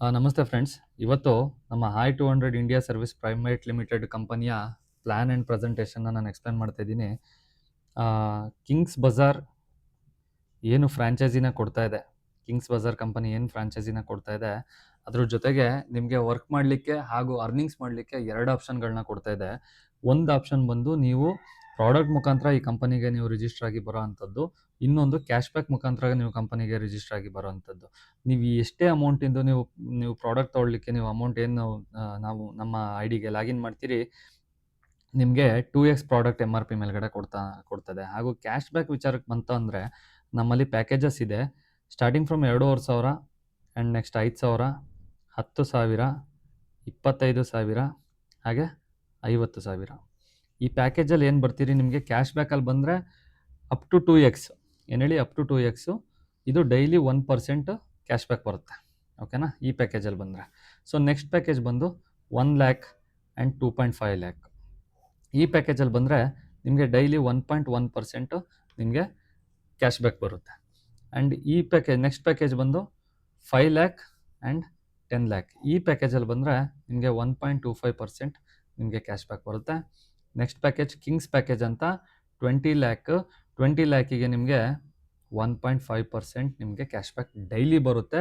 ನಮಸ್ತೆ ಫ್ರೆಂಡ್ಸ್. ಇವತ್ತು ನಮ್ಮ high two hundred India service private limited ಕಂಪನಿಯ ಪ್ಲ್ಯಾನ್ ಆ್ಯಂಡ್ ಪ್ರೆಸೆಂಟೇಷನ್ನ ನಾನು ಎಕ್ಸ್ಪ್ಲೇನ್ ಮಾಡ್ತಾ ಇದ್ದೀನಿ. ಕಿಂಗ್ಸ್ ಬಜಾರ್ ಏನು ಫ್ರ್ಯಾಂಚೈಸಿನ ಕೊಡ್ತಾ ಇದೆ? ಕಿಂಗ್ಸ್ ಬಜಾರ್ ಕಂಪನಿ ಏನು ಫ್ರ್ಯಾಂಚೈಸಿನ ಕೊಡ್ತಾ ಇದೆ? ಅದ್ರ ಜೊತೆಗೆ ನಿಮಗೆ ವರ್ಕ್ ಮಾಡಲಿಕ್ಕೆ ಹಾಗೂ ಅರ್ನಿಂಗ್ಸ್ ಮಾಡಲಿಕ್ಕೆ ಎರಡು ಆಪ್ಷನ್ಗಳನ್ನ ಕೊಡ್ತಾ ಇದೆ. ಒಂದು ಆಪ್ಷನ್ ಬಂದು ನೀವು ಪ್ರಾಡಕ್ಟ್ ಮುಖಾಂತರ ಈ ಕಂಪನಿಗೆ ನೀವು ರಿಜಿಸ್ಟರ್ ಆಗಿ ಬರೋ ಅಂಥದ್ದು, ಇನ್ನೊಂದು ಕ್ಯಾಶ್ ಬ್ಯಾಕ್ ಮುಖಾಂತರ ನೀವು ಕಂಪನಿಗೆ ರಿಜಿಸ್ಟರ್ ಆಗಿ ಬರೋ ಅಂಥದ್ದು. ನೀವು ಎಷ್ಟೇ ಅಮೌಂಟಿಂದು ನೀವು ನೀವು ಪ್ರಾಡಕ್ಟ್ ತೊಗೊಳ್ಲಿಕ್ಕೆ ನೀವು ಅಮೌಂಟ್ ಏನು ನಾವು ನಮ್ಮ ಐ ಡಿಗೆ ಲಾಗಿನ್ ಮಾಡ್ತೀರಿ, ನಿಮಗೆ two X product M R P ಮೇಲ್ಗಡೆ ಕೊಡ್ತಾ, ಕೊಡ್ತದೆ. ಹಾಗೂ ಕ್ಯಾಶ್ ಬ್ಯಾಕ್ ವಿಚಾರಕ್ಕೆ ಬಂತು ಅಂದರೆ, ನಮ್ಮಲ್ಲಿ ಪ್ಯಾಕೇಜಸ್ ಇದೆ. ಸ್ಟಾರ್ಟಿಂಗ್ ಫ್ರಮ್ ಎರಡೂವರೆ ಸಾವಿರ ಆ್ಯಂಡ್ ನೆಕ್ಸ್ಟ್ ಐದು ಸಾವಿರ, ಹತ್ತು ಸಾವಿರ, ಇಪ್ಪತ್ತೈದು ಸಾವಿರ, ಹಾಗೆ ಐವತ್ತು ಸಾವಿರ. ಈ ಪ್ಯಾಕೇಜಲ್ಲಿ ಏನು ಬರ್ತೀರಿ? ನಿಮಗೆ ಕ್ಯಾಶ್ ಬ್ಯಾಕಲ್ಲಿ ಬಂದರೆ ಅಪ್ ಟು ಟೂ ಎಕ್ಸ್ ಏನು ಹೇಳಿ? ಅಪ್ ಟು ಟೂ ಎಕ್ಸು ಇದು daily one percent cash back ಬರುತ್ತೆ. ಓಕೆನಾ ಈ ಪ್ಯಾಕೇಜಲ್ಲಿ ಬಂದರೆ. ಸೊ ನೆಕ್ಸ್ಟ್ ಪ್ಯಾಕೇಜ್ ಬಂದು one lakh and two point five lakh ಈ ಪ್ಯಾಕೇಜಲ್ಲಿ ಬಂದರೆ ನಿಮಗೆ daily one point one percent ನಿಮಗೆ ಕ್ಯಾಶ್ ಬ್ಯಾಕ್ ಬರುತ್ತೆ. ಆ್ಯಂಡ್ ಈ ಪ್ಯಾಕೇಜ್ ನೆಕ್ಸ್ಟ್ ಪ್ಯಾಕೇಜ್ ಬಂದು five lakh and ten lakh ಈ ಪ್ಯಾಕೇಜಲ್ಲಿ ಬಂದರೆ ನಿಮಗೆ one point two five percent ನಿಮಗೆ ಕ್ಯಾಶ್ ಬ್ಯಾಕ್ ಬರುತ್ತೆ. ನೆಕ್ಸ್ಟ್ ಪ್ಯಾಕೇಜ್ ಕಿಂಗ್ಸ್ ಪ್ಯಾಕೇಜ್ ಅಂತ ಟ್ವೆಂಟಿ ಲ್ಯಾಕ್, ಟ್ವೆಂಟಿ ಲ್ಯಾಕಿಗೆ ನಿಮಗೆ ಒನ್ ಪಾಯಿಂಟ್ ಫೈವ್ ಪರ್ಸೆಂಟ್ ನಿಮಗೆ ಕ್ಯಾಶ್ ಬ್ಯಾಕ್ ಡೈಲಿ ಬರುತ್ತೆ,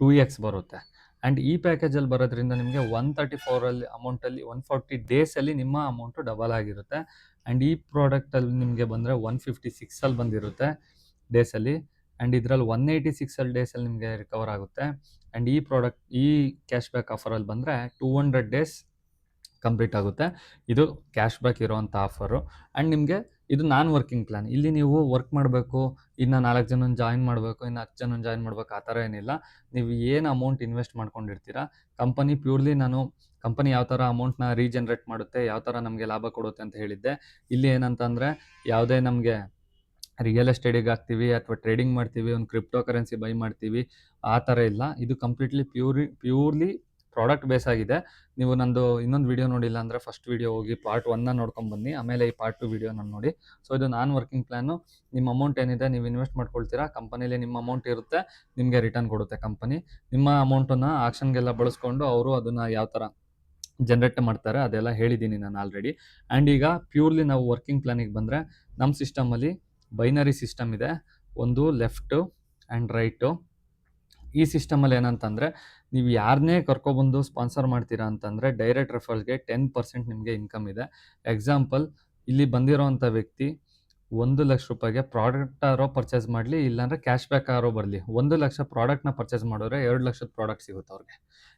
ಟೂ ಎಕ್ಸ್ ಬರುತ್ತೆ. ಆ್ಯಂಡ್ ಈ ಪ್ಯಾಕೇಜಲ್ಲಿ ಬರೋದ್ರಿಂದ ನಿಮಗೆ ಒನ್ ತರ್ಟಿ ಫೋರಲ್ಲಿ ಅಮೌಂಟಲ್ಲಿ ಒನ್ ಫಾರ್ಟಿ ಡೇಸಲ್ಲಿ ನಿಮ್ಮ ಅಮೌಂಟು ಡಬಲ್ ಆಗಿರುತ್ತೆ. ಆ್ಯಂಡ್ ಈ ಪ್ರಾಡಕ್ಟಲ್ಲಿ ನಿಮಗೆ ಬಂದರೆ ಒನ್ ಫಿಫ್ಟಿ ಸಿಕ್ಸಲ್ಲಿ ಬಂದಿರುತ್ತೆ ಡೇಸಲ್ಲಿ ಆ್ಯಂಡ್ ಇದರಲ್ಲಿ ಒನ್ ಏಯ್ಟಿ ಸಿಕ್ಸಲ್ಲಿ ಡೇಸಲ್ಲಿ ನಿಮಗೆ ರಿಕವರ್ ಆಗುತ್ತೆ. ಆ್ಯಂಡ್ ಈ ಪ್ರಾಡಕ್ಟ್ ಈ ಕ್ಯಾಶ್ ಬ್ಯಾಕ್ ಆಫರಲ್ಲಿ ಬಂದರೆ ಟೂ ಹಂಡ್ರೆಡ್ ಡೇಸ್ ಕಂಪ್ಲೀಟ್ ಆಗುತ್ತೆ. ಇದು ಕ್ಯಾಶ್ ಬ್ಯಾಕ್ ಇರೋವಂಥ ಆಫರು. ಆ್ಯಂಡ್ ನಿಮಗೆ ಇದು ನಾನ್ ವರ್ಕಿಂಗ್ ಪ್ಲ್ಯಾನ್ ಇಲ್ಲಿ ನೀವು ವರ್ಕ್ ಮಾಡಬೇಕು, ಇನ್ನು ನಾಲ್ಕು ಜನ ಜಾಯಿನ್ ಮಾಡಬೇಕು, ಇನ್ನು ಹತ್ತು ಜನ ಜಾಯಿನ್ ಮಾಡ್ಬೇಕು, ಆ ಥರ ಏನಿಲ್ಲ. ನೀವು ಏನು ಅಮೌಂಟ್ ಇನ್ವೆಸ್ಟ್ ಮಾಡ್ಕೊಂಡಿರ್ತೀರಾ, ಕಂಪನಿ ಪ್ಯೂರ್ಲಿ ನಾನು, ಕಂಪನಿ ಯಾವ ಥರ ಅಮೌಂಟ್ನ ರೀಜನ್ರೇಟ್ ಮಾಡುತ್ತೆ, ಯಾವ ಥರ ನಮಗೆ ಲಾಭ ಕೊಡುತ್ತೆ ಅಂತ ಹೇಳಿದ್ದೆ. ಇಲ್ಲಿ ಏನಂತಂದರೆ, ಯಾವುದೇ ನಮಗೆ ರಿಯಲ್ ಎಸ್ಟೇಟಿಗೆ ಹಾಕ್ತೀವಿ ಅಥವಾ ಟ್ರೇಡಿಂಗ್ ಮಾಡ್ತೀವಿ, ಒಂದು ಕ್ರಿಪ್ಟೋ ಕರೆನ್ಸಿ ಬೈ ಮಾಡ್ತೀವಿ, ಆ ಥರ ಇಲ್ಲ. ಇದು completely puree, purely product base ಆಗಿದೆ. ನೀವು ನಂದು ಇನ್ನೊಂದು ವಿಡಿಯೋ ನೋಡಿಲ್ಲ ಅಂದರೆ ಫಸ್ಟ್ ವಿಡಿಯೋ ಹೋಗಿ ಪಾರ್ಟ್ ಒನ್ನ ನೋಡ್ಕೊಂಡು ಬನ್ನಿ. ಆಮೇಲೆ ಈ ಪಾರ್ಟ್ ಟು ವಿಡಿಯೋ ನಾನು ನೋಡಿ. ಸೊ ಇದು ನಾನ್ ವರ್ಕಿಂಗ್ ಪ್ಲ್ಯಾನು ನಿಮ್ಮ ಅಮೌಂಟ್ ಏನಿದೆ ನೀವು ಇನ್ವೆಸ್ಟ್ ಮಾಡ್ಕೊಳ್ತೀರಾ. ಕಂಪನಿಲಿ ನಿಮ್ಮ ಅಮೌಂಟ್ ಇರುತ್ತೆ. ನಿಮಗೆ ರಿಟರ್ನ್ ಕೊಡುತ್ತೆ ಕಂಪನಿ. ನಿಮ್ಮ ಅಮೌಂಟನ್ನು ಆಕ್ಷನ್ಗೆಲ್ಲ ಬಳಸ್ಕೊಂಡು ಅವರು ಅದನ್ನು ಯಾವ ಥರ ಜನರೇಟ್ ಮಾಡ್ತಾರೆ ಅದೆಲ್ಲ ಹೇಳಿದ್ದೀನಿ ನಾನು ಆಲ್ರೆಡಿ ಆ್ಯಂಡ್ ಈಗ ಪ್ಯೂರ್ಲಿ ನಾವು ವರ್ಕಿಂಗ್ ಪ್ಲ್ಯಾನಿಗೆ ಬಂದರೆ ನಮ್ಮ ಸಿಸ್ಟಮಲ್ಲಿ ಬೈನರಿ ಸಿಸ್ಟಮ್ ಇದೆ. ಒಂದು ಲೆಫ್ಟು ಆ್ಯಂಡ್ ರೈಟು ಈ ಸಿಸ್ಟಮಲ್ಲಿ ಏನಂತಂದರೆ ನೀವು ಯಾರನ್ನೇ ಕರ್ಕೊಬಂದು ಸ್ಪಾನ್ಸರ್ ಮಾಡ್ತೀರಾ ಅಂತಂದರೆ ಡೈರೆಕ್ಟ್ ರೆಫರ್ಸ್ಗೆ ಟೆನ್ ಪರ್ಸೆಂಟ್ ನಿಮಗೆ ಇನ್ಕಮ್ ಇದೆ. ಎಕ್ಸಾಂಪಲ್ ಇಲ್ಲಿ ಬಂದಿರೋವಂಥ ವ್ಯಕ್ತಿ ಒಂದು ಲಕ್ಷ ರೂಪಾಯಿಗೆ ಪ್ರಾಡಕ್ಟ್ ಆರೋ ಪರ್ಚೇಸ್ ಮಾಡಲಿ, ಇಲ್ಲಾಂದರೆ ಕ್ಯಾಶ್ ಬ್ಯಾಕ್ ಆರೋ ಬರಲಿ. ಒಂದು ಲಕ್ಷ ಪ್ರಾಡಕ್ಟ್ನ ಪರ್ಚೇಸ್ ಮಾಡಿದ್ರೆ ಎರಡು ಲಕ್ಷದ ಪ್ರಾಡಕ್ಟ್ ಸಿಗುತ್ತೆ ಅವ್ರಿಗೆ.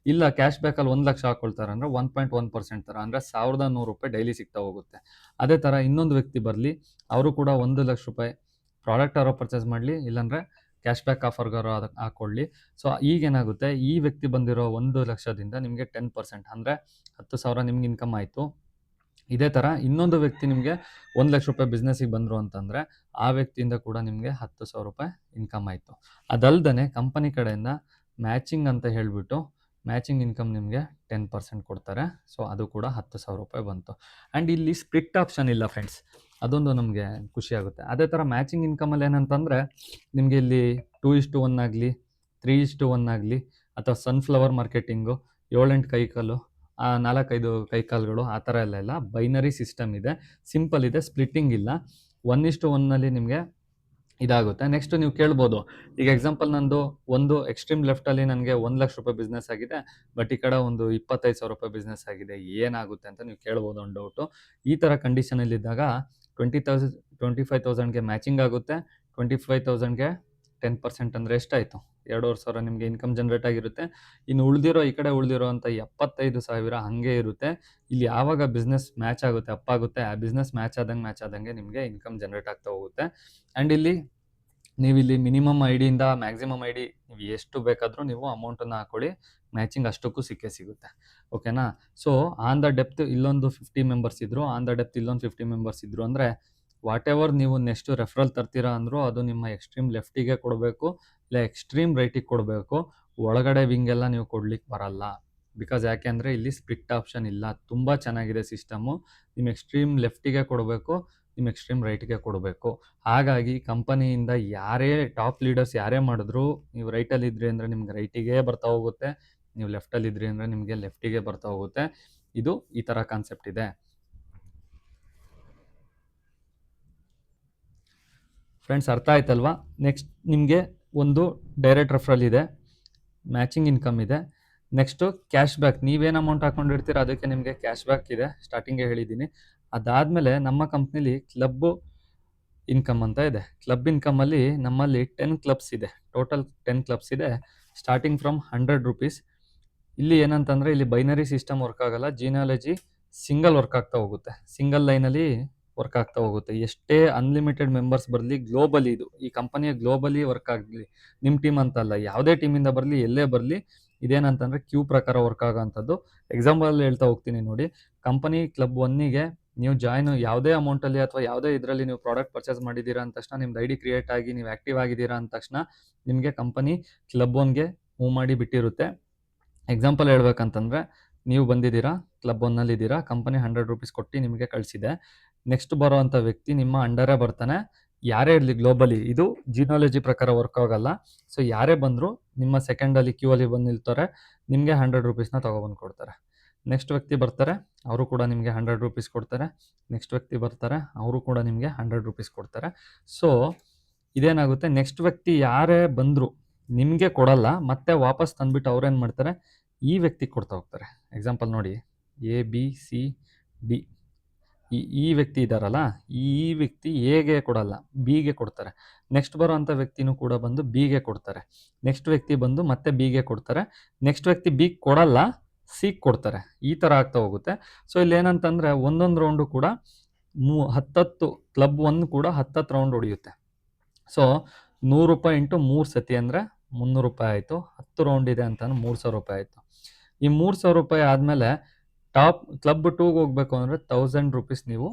ಇಲ್ಲ ಕ್ಯಾಶ್ ಬ್ಯಾಕಲ್ಲಿ ಒಂದು ಲಕ್ಷ ಹಾಕೊಳ್ತಾರೆ ಅಂದರೆ ಒನ್ ಪಾಯಿಂಟ್ ಒನ್ ಪರ್ಸೆಂಟ್ ಥರ ಅಂದರೆ ಸಾವಿರದ ನೂರು ರೂಪಾಯಿ ಡೈಲಿ ಸಿಗ್ತಾ ಹೋಗುತ್ತೆ. ಅದೇ ಥರ ಇನ್ನೊಂದು ವ್ಯಕ್ತಿ ಬರಲಿ, ಅವರು ಕೂಡ ಒಂದು ಲಕ್ಷ ರೂಪಾಯಿ ಪ್ರಾಡಕ್ಟ್ ಆರೋ ಪರ್ಚೇಸ್ ಮಾಡಲಿ, ಇಲ್ಲಾಂದರೆ ಕ್ಯಾಶ್ ಬ್ಯಾಕ್ ಆಫರ್ಗಾರು ಅದಕ್ಕೆ ಹಾಕೊಳ್ಳಿ. ಸೊ, ಈಗೇನಾಗುತ್ತೆ? ಈ ವ್ಯಕ್ತಿ ಬಂದಿರೋ ಒಂದು ಲಕ್ಷದಿಂದ ನಿಮಗೆ ಟೆನ್ ಪರ್ಸೆಂಟ್ ಅಂದರೆ ಹತ್ತು ಸಾವಿರ ನಿಮ್ಗೆ ಇನ್ಕಮ್ ಆಯಿತು. ಇದೇ ಥರ ಇನ್ನೊಂದು ವ್ಯಕ್ತಿ ನಿಮಗೆ ಒಂದು ಲಕ್ಷ ರೂಪಾಯಿ ಬಿಸ್ನೆಸ್ಸಿಗೆ ಬಂದರು ಅಂತಂದರೆ ಆ ವ್ಯಕ್ತಿಯಿಂದ ಕೂಡ ನಿಮಗೆ ಹತ್ತು ಸಾವಿರ ರೂಪಾಯಿ ಇನ್ಕಮ್ ಆಯಿತು. ಅದಲ್ದೇ ಕಂಪನಿ ಕಡೆಯಿಂದ ಮ್ಯಾಚಿಂಗ್ ಅಂತ ಹೇಳಿಬಿಟ್ಟು ಮ್ಯಾಚಿಂಗ್ ಇನ್ಕಮ್ ನಿಮಗೆ ಟೆನ್ ಪರ್ಸೆಂಟ್ ಕೊಡ್ತಾರೆ. ಸೊ, ಅದು ಕೂಡ ಹತ್ತು ಸಾವಿರ ರೂಪಾಯಿ ಬಂತು. ಆ್ಯಂಡ್ ಇಲ್ಲಿ ಸ್ಪ್ಲಿಟ್ ಆಪ್ಷನ್ ಇಲ್ಲ ಫ್ರೆಂಡ್ಸ್ ಅದೊಂದು ನಮಗೆ ಖುಷಿ ಆಗುತ್ತೆ. ಅದೇ ಥರ ಮ್ಯಾಚಿಂಗ್ ಇನ್ಕಮಲ್ಲಿ ಏನಂತಂದರೆ, ನಿಮಗೆ ಇಲ್ಲಿ ಟೂ ಇಷ್ಟು ಒನ್ ಆಗಲಿ ತ್ರೀ ಇಷ್ಟು ಒನ್ ಆಗಲಿ, ಅಥವಾ ಸನ್ಫ್ಲವರ್ ಮಾರ್ಕೆಟಿಂಗು ಏಳೆಂಟು ಕೈಕಾಲು ನಾಲ್ಕೈದು ಕೈಕಾಲುಗಳು, ಆ ಥರ ಎಲ್ಲ ಇಲ್ಲ. ಬೈನರಿ ಸಿಸ್ಟಮ್ ಇದೆ. ಸಿಂಪಲ್ ಇದೆ ಸ್ಪ್ಲಿಟ್ಟಿಂಗ್ ಇಲ್ಲ. ಒನ್ ಇಷ್ಟು ಒನ್ನಲ್ಲಿ ನಿಮಗೆ ಇದಾಗುತ್ತೆ. ನೆಕ್ಸ್ಟ್ ನೀವು ಕೇಳ್ಬೋದು. ಈಗ ಎಕ್ಸಾಂಪಲ್ ನಂದು, ಒಂದು ಎಕ್ಸ್ಟ್ರೀಮ್ ಲೆಫ್ಟಲ್ಲಿ ನನಗೆ ಒಂದು ಲಕ್ಷ ರೂಪಾಯಿ ಬಿಸ್ನೆಸ್ ಆಗಿದೆ ಬಟ್ ಈ ಕಡೆ ಒಂದು ಇಪ್ಪತ್ತೈದು ಸಾವಿರ ರೂಪಾಯಿ ಬಿಸ್ನೆಸ್ ಆಗಿದೆ. ಏನಾಗುತ್ತೆ ಅಂತ ನೀವು ಕೇಳ್ಬೋದು ಒಂದು ಡೌಟು ಈ ಥರ ಕಂಡೀಷನಲ್ಲಿದ್ದಾಗ ಟ್ವೆಂಟಿ ತೌಸಂಡ್ ಟ್ವೆಂಟಿ ಫೈವ್ ತೌಸಂಡ್ಗೆ ಮ್ಯಾಚಿಂಗ್ ಆಗುತ್ತೆ. ಟ್ವೆಂಟಿ ಫೈವ್ ತೌಸಂಡ್ಗೆ ಟೆನ್ ಪರ್ಸೆಂಟ್ ಅಂದರೆ ಎಷ್ಟಾಯಿತು? ಎರಡೂವರೆ ಸಾವಿರ ನಿಮಗೆ ಇನ್ಕಮ್ ಜನ್ರೇಟ್ ಆಗಿರುತ್ತೆ. ಇನ್ನು ಉಳಿದಿರೋ, ಈ ಕಡೆ ಉಳಿದಿರೋ ಅಂತ ಎಪ್ಪತ್ತೈದು ಸಾವಿರ ಹಾಗೆ ಇರುತ್ತೆ. ಇಲ್ಲಿ ಯಾವಾಗ ಬಿಸ್ನೆಸ್ ಮ್ಯಾಚ್ ಆಗುತ್ತೆ ಅಪ್ ಆಗುತ್ತೆ, ಆ ಬಿಸ್ನೆಸ್ ಮ್ಯಾಚ್ ಆದಂಗೆ ಮ್ಯಾಚ್ ಆದಂಗೆ ನಿಮಗೆ ಇನ್ಕಮ್ ಜನ್ರೇಟ್ ಆಗ್ತಾ ಹೋಗುತ್ತೆ. ಆ್ಯಂಡ್ ಇಲ್ಲಿ ನೀವು ಇಲ್ಲಿ ಮಿನಿಮಮ್ ಐ ಡಿಯಿಂದ ಮ್ಯಾಕ್ಸಿಮಮ್ ಐ ಡಿ ನೀವು ಎಷ್ಟು ಬೇಕಾದರೂ ನೀವು ಅಮೌಂಟನ್ನು ಹಾಕೊಳ್ಳಿ. ಮ್ಯಾಚಿಂಗ್ ಅಷ್ಟಕ್ಕೂ ಸಿಕ್ಕೇ ಸಿಗುತ್ತೆ. ಓಕೆನಾ? ಸೊ ಆನ್ ದ ಡೆಪ್ತ್ ಇಲ್ಲೊಂದು ಫಿಫ್ಟಿ ಮೆಂಬರ್ಸ್ ಇದ್ರು ಆನ್ ದ ಡೆಪ್ತ್ ಇಲ್ಲೊಂದು ಫಿಫ್ಟಿ ಮೆಂಬರ್ಸ್ ಇದ್ರು ಅಂದರೆ ವಾಟ್ ಎವರ್ ನೀವು ನೆಕ್ಸ್ಟ್ ರೆಫರಲ್ ತರ್ತೀರಾ ಅಂದರೂ ಅದು ನಿಮ್ಮ ಎಕ್ಸ್ಟ್ರೀಮ್ ಲೆಫ್ಟಿಗೆ ಕೊಡಬೇಕು, ಇಲ್ಲ ಎಕ್ಸ್ಟ್ರೀಮ್ ರೈಟಿಗೆ ಕೊಡಬೇಕು. ಒಳಗಡೆ ವಿಂಗೆಲ್ಲ ನೀವು ಕೊಡ್ಲಿಕ್ಕೆ ಬರಲ್ಲ. ಬಿಕಾಸ್ ಯಾಕೆ ಅಂದರೆ ಇಲ್ಲಿ ಸ್ಪ್ಲಿಟ್ ಆಪ್ಷನ್ ಇಲ್ಲ. ತುಂಬ ಚೆನ್ನಾಗಿದೆ ಸಿಸ್ಟಮು ನಿಮ್ಮ ಎಕ್ಸ್ಟ್ರೀಮ್ ಲೆಫ್ಟಿಗೆ ಕೊಡಬೇಕು, ನಿಮ್ಮ ಎಕ್ಸ್ಟ್ರೀಮ್ ರೈಟ್ಗೆ ಕೊಡಬೇಕು. ಹಾಗಾಗಿ ಕಂಪನಿಯಿಂದ ಯಾರೇ ಟಾಪ್ ಲೀಡರ್ಸ್ ಯಾರೇ ಮಾಡಿದ್ರು, ನೀವು ರೈಟಲ್ಲಿ ಇದ್ರಿ ಅಂದರೆ ನಿಮ್ಗೆ ರೈಟಿಗೆ ಬರ್ತಾ ಹೋಗುತ್ತೆ. ನೀವು ಲೆಫ್ಟಲ್ಲಿ ಇದ್ರಿ ಅಂದರೆ ನಿಮಗೆ ಲೆಫ್ಟಿಗೆ ಬರ್ತಾ ಹೋಗುತ್ತೆ. ಇದು ಈ ಥರ ಕಾನ್ಸೆಪ್ಟ್ ಇದೆ. ಫ್ರೆಂಡ್ಸ್ ಅರ್ಥ ಆಯ್ತಲ್ವಾ? ನೆಕ್ಸ್ಟ್ ನಿಮಗೆ ಒಂದು ಡೈರೆಕ್ಟ್ ರೆಫ್ರಲ್ ಇದೆ. ಮ್ಯಾಚಿಂಗ್ ಇನ್ಕಮ್ ಇದೆ. ನೆಕ್ಸ್ಟು ಕ್ಯಾಶ್ ಬ್ಯಾಕ್ ನೀವೇನು ಅಮೌಂಟ್ ಹಾಕೊಂಡಿರ್ತೀರ ಅದಕ್ಕೆ ನಿಮಗೆ ಕ್ಯಾಶ್ ಬ್ಯಾಕ್ ಇದೆ ಸ್ಟಾರ್ಟಿಂಗೇ ಹೇಳಿದ್ದೀನಿ. ಅದಾದಮೇಲೆ ನಮ್ಮ ಕಂಪ್ನಿಲಿ ಕ್ಲಬ್ಬು ಇನ್ಕಮ್ ಅಂತ ಇದೆ. ಕ್ಲಬ್ ಇನ್ಕಮಲ್ಲಿ ನಮ್ಮಲ್ಲಿ ಟೆನ್ ಕ್ಲಬ್ಸ್ ಇದೆ. ಟೋಟಲ್ ಟೆನ್ ಕ್ಲಬ್ಸ್ ಇದೆ. ಸ್ಟಾರ್ಟಿಂಗ್ ಫ್ರಮ್ ಹಂಡ್ರೆಡ್ ರುಪೀಸ್ ಇಲ್ಲಿ ಏನಂತಂದರೆ ಇಲ್ಲಿ ಬೈನರಿ ಸಿಸ್ಟಮ್ ವರ್ಕ್ ಆಗಲ್ಲ ಜೀನಾಲಜಿ ಸಿಂಗಲ್ ವರ್ಕ್ ಆಗ್ತಾ ಹೋಗುತ್ತೆ. ಸಿಂಗಲ್ ಲೈನಲ್ಲಿ ವರ್ಕ್ ಆಗ್ತಾ ಹೋಗುತ್ತೆ. ಎಷ್ಟೇ ಅನ್ಲಿಮಿಟೆಡ್ ಮೆಂಬರ್ಸ್ ಬರಲಿ ಗ್ಲೋಬಲಿ ಇದು. ಈ ಕಂಪನಿಯ ಗ್ಲೋಬಲಿ ವರ್ಕ್ ಆಗಲಿ ನಿಮ್ಮ ಟೀಮ್ ಅಂತಲ್ಲ, ಯಾವುದೇ ಟೀಮಿಂದ ಬರಲಿ, ಎಲ್ಲೇ ಬರಲಿ, ಇದೇನಂತಂದರೆ ಕ್ಯೂ ಪ್ರಕಾರ ವರ್ಕ್ ಆಗೋಂಥದ್ದು. ಎಕ್ಸಾಂಪಲ್ ಹೇಳ್ತಾ ಹೋಗ್ತೀನಿ ನೋಡಿ. ಕಂಪನಿ ಕ್ಲಬ್ ಒನ್ನಿಗೆ ನೀವು ಜಾಯ್ನ್ ಯಾವುದೇ ಅಮೌಂಟಲ್ಲಿ ಅಥವಾ ಯಾವುದೇ ಇದರಲ್ಲಿ ನೀವು ಪ್ರಾಡಕ್ಟ್ ಪರ್ಚೇಸ್ ಮಾಡಿದ್ದೀರಾ ಅಂದ ತಕ್ಷಣ, ನಿಮ್ದು ಐ ಡಿ ಕ್ರಿಯೇಟ್ ಆಗಿ, ನೀವು ಆ್ಯಕ್ಟಿವ್ ಆಗಿದ್ದೀರಾ ಅಂದ ತಕ್ಷಣ, ನಿಮಗೆ ಕಂಪನಿ ಕ್ಲಬ್ ಒನ್ಗೆ ಮೂವ್ ಮಾಡಿ ಬಿಟ್ಟಿರುತ್ತೆ. ಎಕ್ಸಾಂಪಲ್ ಹೇಳ್ಬೇಕಂತಂದರೆ, ನೀವು ಬಂದಿದ್ದೀರಾ ಕ್ಲಬ್ ಒನ್ನಲ್ಲಿದ್ದೀರಾ ಕಂಪನಿ ಹಂಡ್ರೆಡ್ ರುಪೀಸ್ ಕೊಟ್ಟು ನಿಮಗೆ ಕಳಿಸಿದೆ. ನೆಕ್ಸ್ಟ್ ಬರೋವಂಥ ವ್ಯಕ್ತಿ ನಿಮ್ಮ ಅಂಡರೇ ಬರ್ತಾನೆ. ಯಾರೇ ಇರಲಿ ಗ್ಲೋಬಲಿ ಇದು ಜಿನಾಲಜಿ ಪ್ರಕಾರ ವರ್ಕ್ ಆಗಲ್ಲ. ಸೊ ಯಾರೇ ಬಂದರೂ ನಿಮ್ಮ ಸೆಕೆಂಡಲ್ಲಿ ಕ್ಯೂ ಅಲ್ಲಿ ಬಂದು ನಿಲ್ತಾರೆ, ನಿಮಗೆ ಹಂಡ್ರೆಡ್ ರುಪೀಸ್ನ ತೊಗೊಬಂದು ಕೊಡ್ತಾರೆ. ನೆಕ್ಸ್ಟ್ ವ್ಯಕ್ತಿ ಬರ್ತಾರೆ, ಅವರು ಕೂಡ ನಿಮಗೆ ಹಂಡ್ರೆಡ್ ರುಪೀಸ್ ಕೊಡ್ತಾರೆ. ನೆಕ್ಸ್ಟ್ ವ್ಯಕ್ತಿ ಬರ್ತಾರೆ, ಅವರು ಕೂಡ ನಿಮಗೆ ಹಂಡ್ರೆಡ್ ರುಪೀಸ್ ಕೊಡ್ತಾರೆ. ಸೊ ಇದೇನಾಗುತ್ತೆ ನೆಕ್ಸ್ಟ್ ವ್ಯಕ್ತಿ ಯಾರೇ ಬಂದರೂ ನಿಮಗೆ ಕೊಡಲ್ಲ, ಮತ್ತೆ ವಾಪಸ್ ತಂದ್ಬಿಟ್ಟು ಅವ್ರೇನು ಮಾಡ್ತಾರೆ? ಈ ವ್ಯಕ್ತಿಗೆ ಕೊಡ್ತಾ ಹೋಗ್ತಾರೆ. ಎಕ್ಸಾಂಪಲ್ ನೋಡಿ ಎ ಬಿ ಸಿ ಡಿ ಈ ಈ ವ್ಯಕ್ತಿ ಇದ್ದಾರಲ್ಲ ಈ ವ್ಯಕ್ತಿ ಎಗೆ ಕೊಡಲ್ಲ ಬಿಗೆ ಕೊಡ್ತಾರೆ. ನೆಕ್ಸ್ಟ್ ಬರೋ ಅಂಥ ವ್ಯಕ್ತಿನೂ ಕೂಡ ಬಂದು ಬಿಗೆ ಕೊಡ್ತಾರೆ. ನೆಕ್ಸ್ಟ್ ವ್ಯಕ್ತಿ ಬಂದು ಮತ್ತೆ ಬಿಗೆ ಕೊಡ್ತಾರೆ. ನೆಕ್ಸ್ಟ್ ವ್ಯಕ್ತಿ ಬಿ ಕೊಡಲ್ಲ ಸಿ ಕೊಡ್ತಾರೆ. ಈ ಥರ ಆಗ್ತಾ ಹೋಗುತ್ತೆ. ಸೊ ಇಲ್ಲಿ ಏನಂತಂದರೆ ಒಂದೊಂದು ರೌಂಡು ಕೂಡ ಮೂ, ಹತ್ತತ್ತು ಕ್ಲಬ್ ಒಂದು ಕೂಡ ಹತ್ತತ್ತು ರೌಂಡ್ ಹೊಡೆಯುತ್ತೆ. ಸೊ ನೂರು ರೂಪಾಯಿ ಇಂಟು ಮೂರು ಸತಿ ಅಂದರೆ ಮುನ್ನೂರು ರೂಪಾಯಿ ಆಯಿತು, ಹತ್ತು ರೌಂಡ್ ಇದೆ ಅಂತ ಮೂರು ಸಾವಿರ ರೂಪಾಯಿ ಆಯಿತು. ಈ ಮೂರು ಸಾವಿರ ರೂಪಾಯಿ ಆದಮೇಲೆ ಟಾಪ್ ಕ್ಲಬ್ ಟೂಗೆ ಹೋಗಬೇಕು ಅಂದರೆ ತೌಸಂಡ್ ರುಪೀಸ್ ನೀವು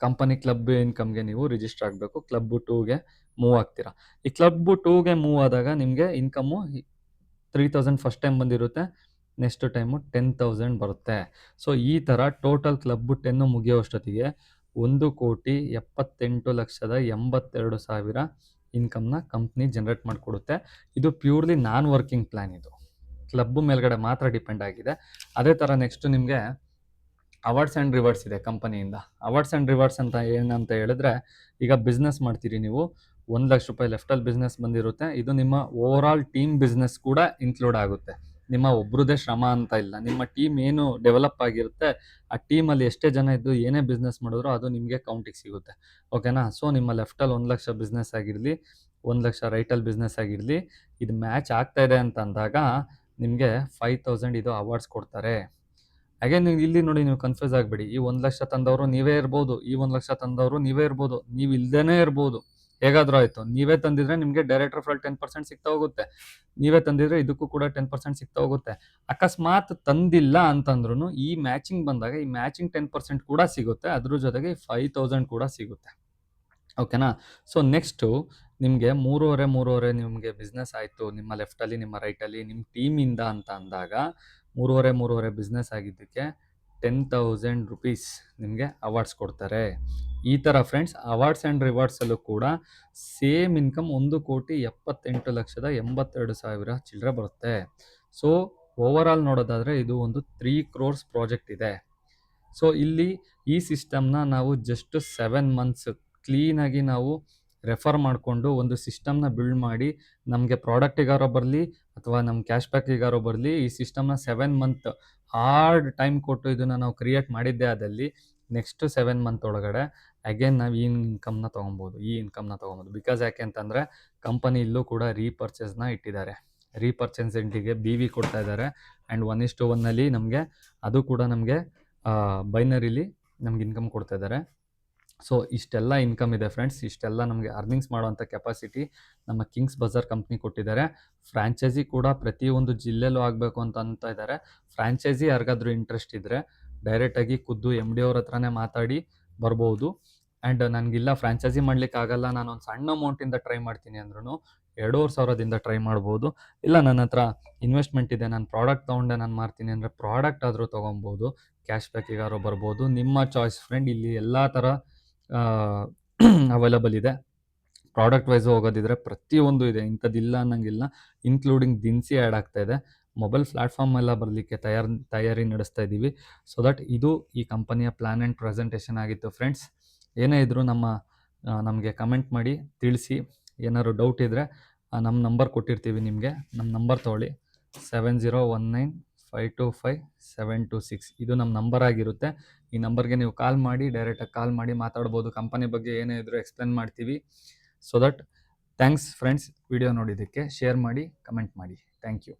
ಕಂಪನಿ ಕ್ಲಬ್ ಇನ್ಕಮ್ಗೆ ನೀವು ರಿಜಿಸ್ಟರ್ ಆಗಬೇಕು, ಕ್ಲಬ್ ಟೂಗೆ ಮೂವ್ ಆಗ್ತೀರಾ. ಈ ಕ್ಲಬ್ ಟೂಗೆ ಮೂವ್ ಆದಾಗ ನಿಮಗೆ income three thousand first time ಬಂದಿರುತ್ತೆ ನೆಕ್ಸ್ಟ್ ಟೈಮು ಟೆನ್ ತೌಸಂಡ್ ಬರುತ್ತೆ. ಸೊ ಈ ಥರ ಟೋಟಲ್ ಕ್ಲಬ್ ಟೆನ್ನು ಮುಗಿಯೋಷ್ಟೊತ್ತಿಗೆ ಒಂದು ಕೋಟಿ ಎಪ್ಪತ್ತೆಂಟು ಲಕ್ಷದ ಎಂಬತ್ತೆರಡು ಸಾವಿರ ಇನ್ಕಮ್ನ ಕಂಪ್ನಿ ಜನ್ರೇಟ್ ಮಾಡಿಕೊಡುತ್ತೆ. ಇದು ಪ್ಯೂರ್ಲಿ ನಾನ್ ವರ್ಕಿಂಗ್ ಪ್ಲ್ಯಾನ್ ಇದು. ಕ್ಲಬ್ ಮೇಲ್ಗಡೆ ಮಾತ್ರ ಡಿಪೆಂಡ್ ಆಗಿದೆ. ಅದೇ ಥರ ನೆಕ್ಸ್ಟ್ ನಿಮಗೆ ಅವಾರ್ಡ್ಸ್ ಆ್ಯಂಡ್ ರಿವಾರ್ಡ್ಸ್ ಇದೆ ಕಂಪನಿಯಿಂದ ಅವಾರ್ಡ್ಸ್ ಆ್ಯಂಡ್ ರಿವಾರ್ಡ್ಸ್ ಅಂತ ಏನಂತ ಹೇಳಿದ್ರೆ, ಈಗ ಬಿಸ್ನೆಸ್ ಮಾಡ್ತೀರಿ ನೀವು. ಒಂದು ಲಕ್ಷ ರೂಪಾಯಿ ಲೆಫ್ಟಲ್ಲಿ ಬಿಸ್ನೆಸ್ ಬಂದಿರುತ್ತೆ. ಇದು ನಿಮ್ಮ ಓವರ್ ಆಲ್ ಟೀಮ್ ಬಿಸ್ನೆಸ್ ಕೂಡ ಇನ್ಕ್ಲೂಡ್ ಆಗುತ್ತೆ. ನಿಮ್ಮ ಒಬ್ಬರದೇ ಶ್ರಮ ಅಂತ ಇಲ್ಲ. ನಿಮ್ಮ ಟೀಮ್ ಏನು ಡೆವಲಪ್ ಆಗಿರುತ್ತೆ, ಆ ಟೀಮಲ್ಲಿ ಎಷ್ಟೇ ಜನ ಇದ್ದು ಏನೇ ಬಿಸ್ನೆಸ್ ಮಾಡಿದ್ರು ಅದು ನಿಮಗೆ ಕೌಂಟಿಗೆ ಸಿಗುತ್ತೆ. ಓಕೆನಾ ಸೊ ನಿಮ್ಮ ಲೆಫ್ಟಲ್ಲಿ ಒಂದು ಲಕ್ಷ ಬಿಸ್ನೆಸ್ ಆಗಿರಲಿ, ಒಂದು ಲಕ್ಷ ರೈಟಲ್ಲಿ ಬಿಸ್ನೆಸ್ ಆಗಿರಲಿ, ಇದು ಮ್ಯಾಚ್ ಆಗ್ತಾ ಇದೆ ಅಂತ ಅಂದಾಗ ನಿಮಗೆ ಫೈವ್ ತೌಸಂಡ್ ಇದು ಅವಾರ್ಡ್ಸ್ ಕೊಡ್ತಾರೆ. ಹಾಗೆ ನೀವು ಇಲ್ಲಿ ನೋಡಿ, ನೀವು ಕನ್ಫ್ಯೂಸ್ ಆಗಬೇಡಿ. ಈ ಒಂದು ಲಕ್ಷ ತಂದವರು ನೀವೇ ಇರ್ಬೋದು, ಈ ಒಂದು ಲಕ್ಷ ತಂದವರು ನೀವೇ ಇರ್ಬೋದು, ನೀವು ಇಲ್ದೇನೆ ಇರ್ಬೋದು. ಹೇಗಾದ್ರೂ ಆಯ್ತು. ನೀವೇ ತಂದಿದ್ರೆ ನಿಮಗೆ ಡೈರೆಕ್ಟರ್ ರೆಫರಲ್ ಟೆನ್ ಪರ್ಸೆಂಟ್ ಸಿಗ್ತಾ ಹೋಗುತ್ತೆ. ನೀವೇ ತಂದಿದ್ರೆ ಇದಕ್ಕೂ ಕೂಡ ಟೆನ್ ಪರ್ಸೆಂಟ್ ಸಿಗ್ತಾ ಹೋಗುತ್ತೆ. ಅಕಸ್ಮಾತ್ ತಂದಿಲ್ಲ ಅಂತಂದ್ರೂ ಈ ಮ್ಯಾಚಿಂಗ್ ಬಂದಾಗ ಈ ಮ್ಯಾಚಿಂಗ್ ಟೆನ್ ಪರ್ಸೆಂಟ್ ಕೂಡ ಸಿಗುತ್ತೆ. ಅದ್ರ ಜೊತೆಗೆ ಫೈವ್ ತೌಸಂಡ್ ಕೂಡ ಸಿಗುತ್ತೆ. ಓಕೆನಾ ಸೊ ನೆಕ್ಸ್ಟು ನಿಮಗೆ ಮೂರುವರೆ ಮೂರುವರೆ ನಿಮಗೆ ಬಿಸ್ನೆಸ್ ಆಯಿತು. ನಿಮ್ಮ ಲೆಫ್ಟಲ್ಲಿ ನಿಮ್ಮ ರೈಟಲ್ಲಿ ನಿಮ್ಮ ಟೀಮಿಂದ ಅಂತ ಅಂದಾಗ ಮೂರುವರೆ ಮೂರುವರೆ ಬಿಸ್ನೆಸ್ ಆಗಿದ್ದಕ್ಕೆ ಟೆನ್ ತೌಸಂಡ್ ರುಪೀಸ್ ನಿಮಗೆ ಅವಾರ್ಡ್ಸ್ ಕೊಡ್ತಾರೆ. ಈ ಥರ ಫ್ರೆಂಡ್ಸ್ ಅವಾರ್ಡ್ಸ್ ಆ್ಯಂಡ್ ರಿವಾರ್ಡ್ಸಲ್ಲೂ ಕೂಡ ಸೇಮ್ ಇನ್ಕಮ್ ಒಂದು ಕೋಟಿ ಎಪ್ಪತ್ತೆಂಟು ಲಕ್ಷದ ಎಂಬತ್ತೆರಡು ಸಾವಿರ ಚಿಲ್ಲರೆ ಬರುತ್ತೆ. ಸೊ ಓವರ್ ಆಲ್ ನೋಡೋದಾದರೆ ಇದು ಒಂದು ತ್ರೀ ಕ್ರೋರ್ಸ್ ಪ್ರಾಜೆಕ್ಟ್ ಇದೆ. ಸೊ ಇಲ್ಲಿ ಈ ಸಿಸ್ಟಮ್ನ ನಾವು ಜಸ್ಟ್ ಸೆವೆನ್ ಮಂತ್ಸ್ ಕ್ಲೀನಾಗಿ ನಾವು ರೆಫರ್ ಮಾಡಿಕೊಂಡು ಒಂದು ಸಿಸ್ಟಮ್ನ ಬಿಲ್ಡ್ ಮಾಡಿ ನಮಗೆ ಪ್ರಾಡಕ್ಟಿಗಾರೋ ಬರಲಿ ಅಥವಾ ನಮ್ಮ ಕ್ಯಾಶ್ ಬ್ಯಾಕಿಗಾರೋ ಬರಲಿ, ಈ ಸಿಸ್ಟಮ್ನ ಸೆವೆನ್ ಮಂತ್ ಹಾರ್ಡ್ ಟೈಮ್ ಕೊಟ್ಟು ಇದನ್ನು ನಾವು ಕ್ರಿಯೇಟ್ ಮಾಡಿದ್ದೇ ಆದಲ್ಲಿ ನೆಕ್ಸ್ಟ್ ಸೆವೆನ್ ಮಂತ್ ಒಳಗಡೆ ಅಗೇನ್ ನಾವು ಈ ಇನ್ಕಮ್ನ ತೊಗೊಬೋದು, ಈ ಇನ್ಕಮ್ನ ತೊಗೊಬೋದು. ಬಿಕಾಸ್ ಯಾಕೆ ಅಂತಂದರೆ ಕಂಪನಿ ಇಲ್ಲೂ ಕೂಡ ರೀಪರ್ಚೇಸ್ನ ಇಟ್ಟಿದ್ದಾರೆ. ರೀಪರ್ಚೇಸೆಂಟಿಗೆ ಬಿ ವಿ ಕೊಡ್ತಾ ಇದ್ದಾರೆ ಆ್ಯಂಡ್ ಒನ್ ಇಸ್ ಟು ಒನ್ನಲ್ಲಿ ನಮಗೆ ಅದು ಕೂಡ ನಮಗೆ ಬೈನರಿಲಿ ನಮ್ಗೆ ಇನ್ಕಮ್ ಕೊಡ್ತಾ ಇದ್ದಾರೆ. ಸೊ ಇಷ್ಟೆಲ್ಲ ಇನ್ಕಮ್ ಇದೆ ಫ್ರೆಂಡ್ಸ್ ಇಷ್ಟೆಲ್ಲ ನಮಗೆ ಅರ್ನಿಂಗ್ಸ್ ಮಾಡುವಂಥ ಕೆಪಾಸಿಟಿ ನಮ್ಮ ಕಿಂಗ್ಸ್ ಬಜಾರ್ ಕಂಪ್ನಿ ಕೊಟ್ಟಿದ್ದಾರೆ. ಫ್ರ್ಯಾಂಚೈಸಿ ಕೂಡ ಪ್ರತಿಯೊಂದು ಜಿಲ್ಲೆಲೂ ಆಗಬೇಕು ಅಂತ ಅಂತ ಇದ್ದಾರೆ. ಫ್ರ್ಯಾಂಚೈಸಿ ಯಾರಿಗಾದ್ರೂ ಇಂಟ್ರೆಸ್ಟ್ ಇದ್ದರೆ ಡೈರೆಕ್ಟಾಗಿ ಖುದ್ದು ಎಂ ಡಿ ಅವ್ರ ಹತ್ರನೇ ಮಾತಾಡಿ ಬರ್ಬೋದು. ಆ್ಯಂಡ್ ನನಗಿಲ್ಲ ಫ್ರಾಂಚೈಸಿ ಮಾಡ್ಲಿಕ್ಕೆ ಆಗಲ್ಲ ನಾನು ಒಂದು ಸಣ್ಣ ಅಮೌಂಟಿಂದ ಟ್ರೈ ಮಾಡ್ತೀನಿ ಅಂದ್ರೂ ಎರಡೂವರೆ ಸಾವಿರದಿಂದ ಟ್ರೈ ಮಾಡ್ಬೋದು. ಇಲ್ಲ ನನ್ನ ಹತ್ರ ಇನ್ವೆಸ್ಟ್ಮೆಂಟ್ ಇದೆ, ನಾನು ಪ್ರಾಡಕ್ಟ್ ತೊಗೊಂಡೆ, ನಾನು ಮಾಡ್ತೀನಿ ಅಂದರೆ ಪ್ರಾಡಕ್ಟ್ ಆದರೂ ತೊಗೊಬೋದು. ಕ್ಯಾಶ್ ಬ್ಯಾಕಿಗಾರು ಬರ್ಬೋದು. ನಿಮ್ಮ ಚಾಯ್ಸ್ ಫ್ರೆಂಡ್ ಇಲ್ಲಿ ಎಲ್ಲ ಥರ ಅವೈಲಬಲ್ ಇದೆ. ಪ್ರಾಡಕ್ಟ್ ವೈಸ್ ಹೋಗೋದಿದ್ರೆ ಪ್ರತಿಯೊಂದು ಇದೆ. ಇಂಥದ್ದಿಲ್ಲ ಅನ್ನಂಗಿಲ್ಲ. ಇನ್ಕ್ಲೂಡಿಂಗ್ ದಿನಸಿ ಆ್ಯಡ್ ಆಗ್ತಾ ಇದೆ. ಮೊಬೈಲ್ ಪ್ಲಾಟ್ಫಾರ್ಮ್ ಎಲ್ಲ ಬರಲಿಕ್ಕೆ ತಯಾರು, ತಯಾರಿ ನಡೆಸ್ತಾ ಇದ್ದೀವಿ ಸೊ ದಟ್ ಇದು ಈ ಕಂಪನಿಯ ಪ್ಲ್ಯಾನ್ ಆ್ಯಂಡ್ ಪ್ರೆಸೆಂಟೇಷನ್ ಆಗಿತ್ತು ಫ್ರೆಂಡ್ಸ್ ಏನೇ ಇದ್ದರೂ ನಮ್ಮ ನಮಗೆ ಕಮೆಂಟ್ ಮಾಡಿ, ತಿಳಿಸಿ. ಏನಾದ್ರು ಡೌಟ್ ಇದ್ದರೆ ನಮ್ಮ ನಂಬರ್ ಕೊಟ್ಟಿರ್ತೀವಿ ನಿಮಗೆ. ನಮ್ಮ ನಂಬರ್ ತೊಗೊಳ್ಳಿ. Seven zero one nine five two five seven two six ಇದು ನಮ್ಮ ನಂಬರ್ ಆಗಿರುತ್ತೆ. ಈ ನಂಬರ್ಗೆ ನೀವು ಕಾಲ್ ಮಾಡಿ ಡೈರೆಕ್ಟಾಗಿ ಕಾಲ್ ಮಾಡಿ ಮಾತಾಡ್ಬೋದು. ಕಂಪನಿ ಬಗ್ಗೆ ಏನೇ ಇದ್ರೂ ಎಕ್ಸ್ಪ್ಲೇನ್ ಮಾಡ್ತೀವಿ. So that thanks friends video ನೋಡಿದ್ದಕ್ಕೆ ಶೇರ್ ಮಾಡಿ ಕಮೆಂಟ್ ಮಾಡಿ. Thank you